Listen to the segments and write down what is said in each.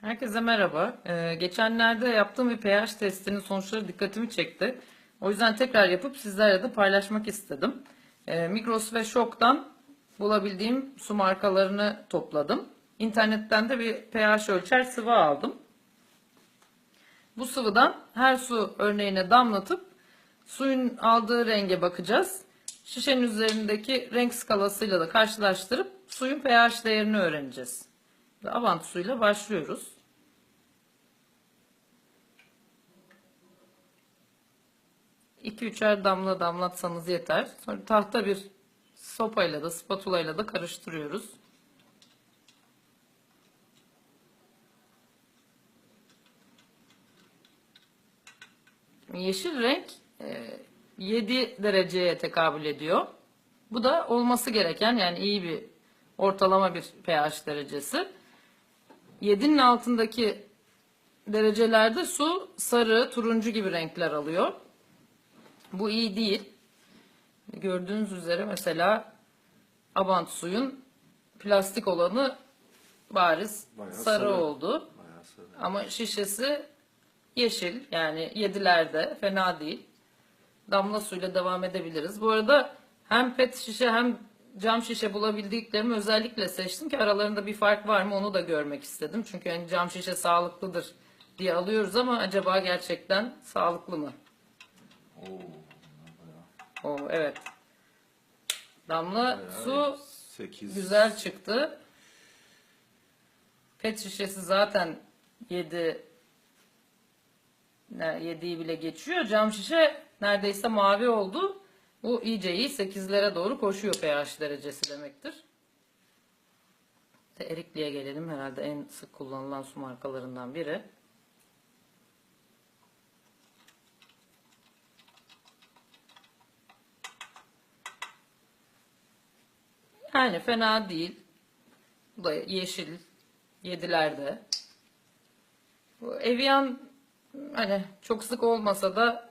Herkese merhaba. Ee, geçenlerde yaptığım bir pH testinin sonuçları dikkatimi çekti. O yüzden tekrar yapıp sizlerle de paylaşmak istedim. Ee, Migros ve Şok'tan bulabildiğim su markalarını topladım. İnternetten de bir pH ölçer sıvı aldım. Bu sıvıdan her su örneğine damlatıp suyun aldığı renge bakacağız. Şişenin üzerindeki renk skalasıyla da karşılaştırıp suyun pH değerini öğreneceğiz. Ve Avant suyuyla başlıyoruz. İki üçer damla damlatsanız yeter. Sonra tahta bir sopayla da spatula ile de karıştırıyoruz. Yeşil renk e, 7 dereceye tekabül ediyor. Bu da olması gereken yani iyi bir ortalama bir pH derecesi. 7'nin altındaki derecelerde su sarı, turuncu gibi renkler alıyor. Bu iyi değil. Gördüğünüz üzere mesela Abant suyun plastik olanı bariz Bayağı sarı, sarı. oldu. Sarı. Ama şişesi yeşil yani yedilerde fena değil. Damla suyla devam edebiliriz. Bu arada hem pet şişe hem cam şişe bulabildiklerimi özellikle seçtim ki aralarında bir fark var mı onu da görmek istedim. Çünkü hani cam şişe sağlıklıdır diye alıyoruz ama acaba gerçekten sağlıklı mı? Oo, O evet. Damla bayağı su 8 güzel çıktı. Pet şişesi zaten 7 7'yi bile geçiyor. Cam şişe neredeyse mavi oldu. Bu iyice iyi 8'lere doğru koşuyor pH derecesi demektir. De Erikli'ye gelelim herhalde en sık kullanılan su markalarından biri. Yani fena değil. Bu da yeşil. Yedilerde. Bu Evian hani çok sık olmasa da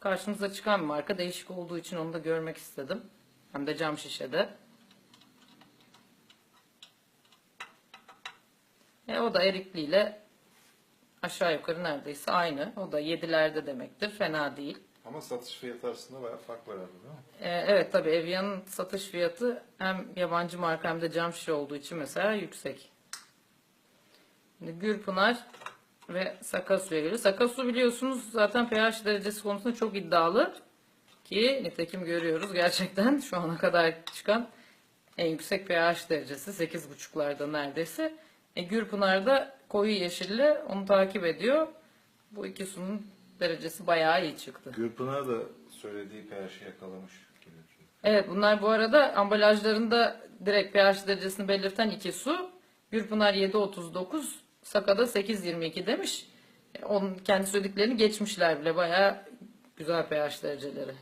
karşımıza çıkan bir marka. Değişik olduğu için onu da görmek istedim. Hem de cam şişede. E, o da erikli ile aşağı yukarı neredeyse aynı. O da yedilerde demektir. Fena değil. Ama satış fiyatı arasında bayağı fark var herhalde değil mi? Ee, evet tabii Evian'ın satış fiyatı hem yabancı marka hem de cam şişe olduğu için mesela yüksek. Şimdi Gürpınar ve Sakasu'ya geliyor. Sakasu biliyorsunuz zaten pH derecesi konusunda çok iddialı. Ki nitekim görüyoruz gerçekten şu ana kadar çıkan en yüksek pH derecesi 8.5'larda neredeyse. E, Gürpınar da koyu yeşille onu takip ediyor. Bu iki sunun derecesi bayağı iyi çıktı. Gürpınar da söylediği pH'i yakalamış. Evet bunlar bu arada ambalajlarında direkt pH derecesini belirten iki su. Gürpınar 7.39, Saka'da 8.22 demiş. E, Onun kendi söylediklerini geçmişler bile bayağı güzel pH dereceleri.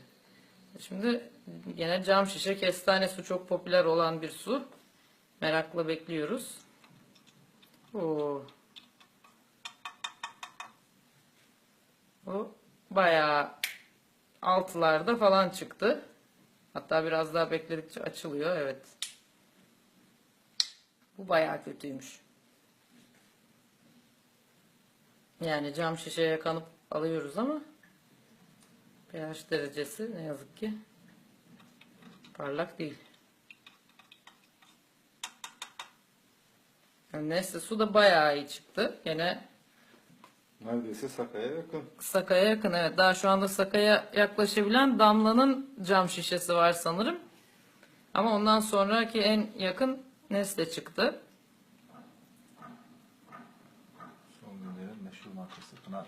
Şimdi yine cam şişe kestane su çok popüler olan bir su. Merakla bekliyoruz. Oo. Bu bayağı altılarda falan çıktı. Hatta biraz daha bekledikçe açılıyor. Evet. Bu bayağı kötüymüş. Yani cam şişeye kanıp alıyoruz ama pH derecesi ne yazık ki parlak değil. Yani neyse su da bayağı iyi çıktı. Gene Neredeyse Saka'ya yakın. Sakaya yakın evet. Daha şu anda Sakaya yaklaşabilen Damla'nın cam şişesi var sanırım. Ama ondan sonraki en yakın Nesle çıktı. Pınar.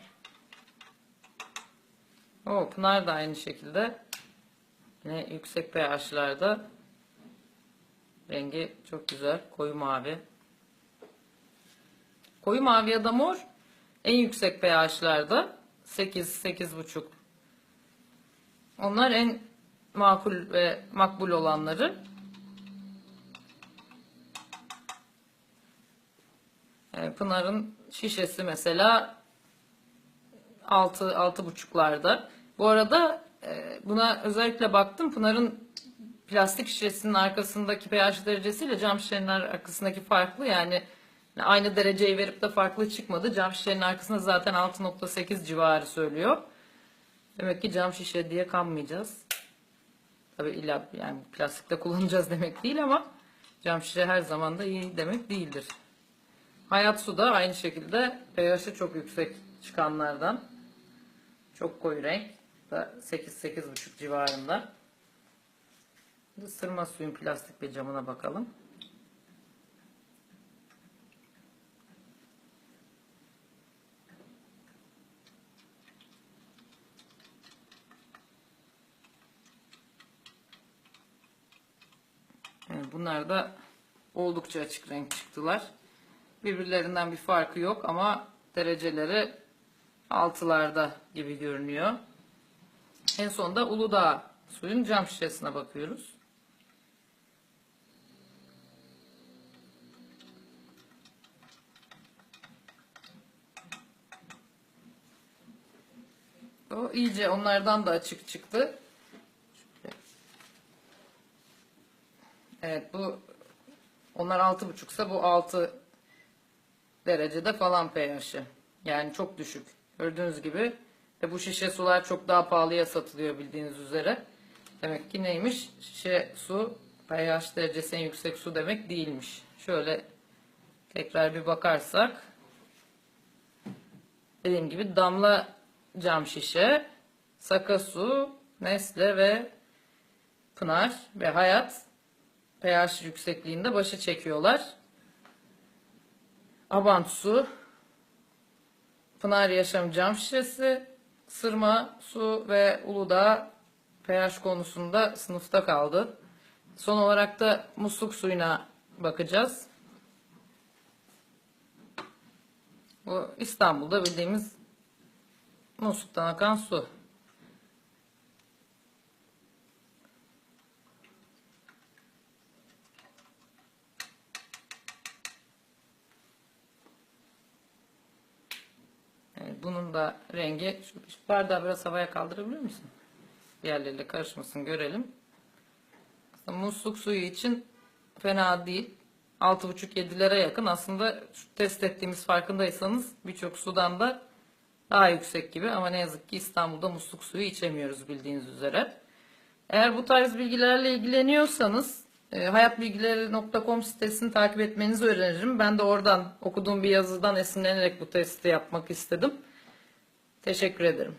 O Pınar da aynı şekilde. Yine yüksek pH'larda. Rengi çok güzel. Koyu mavi. Koyu mavi ya da mor en yüksek pH'larda 8 8,5. Onlar en makul ve makbul olanları. Ee, Pınar'ın şişesi mesela 6 altı buçuklarda. Bu arada e, buna özellikle baktım. Pınar'ın plastik şişesinin arkasındaki pH derecesiyle cam şişenin arkasındaki farklı. Yani aynı dereceyi verip de farklı çıkmadı. Cam şişenin arkasında zaten 6.8 civarı söylüyor. Demek ki cam şişe diye kanmayacağız. Tabii illa yani plastikte kullanacağız demek değil ama cam şişe her zaman da iyi demek değildir. Hayat su da aynı şekilde pH'i çok yüksek çıkanlardan. Çok koyu renk. Da 8-8,5 civarında. Sırma suyun plastik bir camına bakalım. Bunlar da oldukça açık renk çıktılar. Birbirlerinden bir farkı yok ama dereceleri altılarda gibi görünüyor. En sonunda Uludağ suyun cam şişesine bakıyoruz. O iyice onlardan da açık çıktı. Evet bu onlar 6,5 ise bu 6 derecede falan pH'i. Yani çok düşük. Gördüğünüz gibi ve bu şişe sular çok daha pahalıya satılıyor bildiğiniz üzere. Demek ki neymiş? Şişe su pH derecesi en yüksek su demek değilmiş. Şöyle tekrar bir bakarsak dediğim gibi damla cam şişe, saka su, Nesle ve Pınar ve Hayat pH yüksekliğinde başı çekiyorlar. Abant su, Pınar Yaşam cam şişesi, Sırma su ve Uludağ pH konusunda sınıfta kaldı. Son olarak da musluk suyuna bakacağız. Bu İstanbul'da bildiğimiz musluktan akan su. Evet, bunun da rengi şu bardağı biraz havaya kaldırabilir misin? Diğerleriyle karışmasın görelim. Aslında musluk suyu için fena değil. 6,5-7'lere yakın. Aslında test ettiğimiz farkındaysanız birçok sudan da daha yüksek gibi ama ne yazık ki İstanbul'da musluk suyu içemiyoruz bildiğiniz üzere. Eğer bu tarz bilgilerle ilgileniyorsanız e, hayatbilgileri.com sitesini takip etmenizi öneririm. Ben de oradan okuduğum bir yazıdan esinlenerek bu testi yapmak istedim. Teşekkür ederim.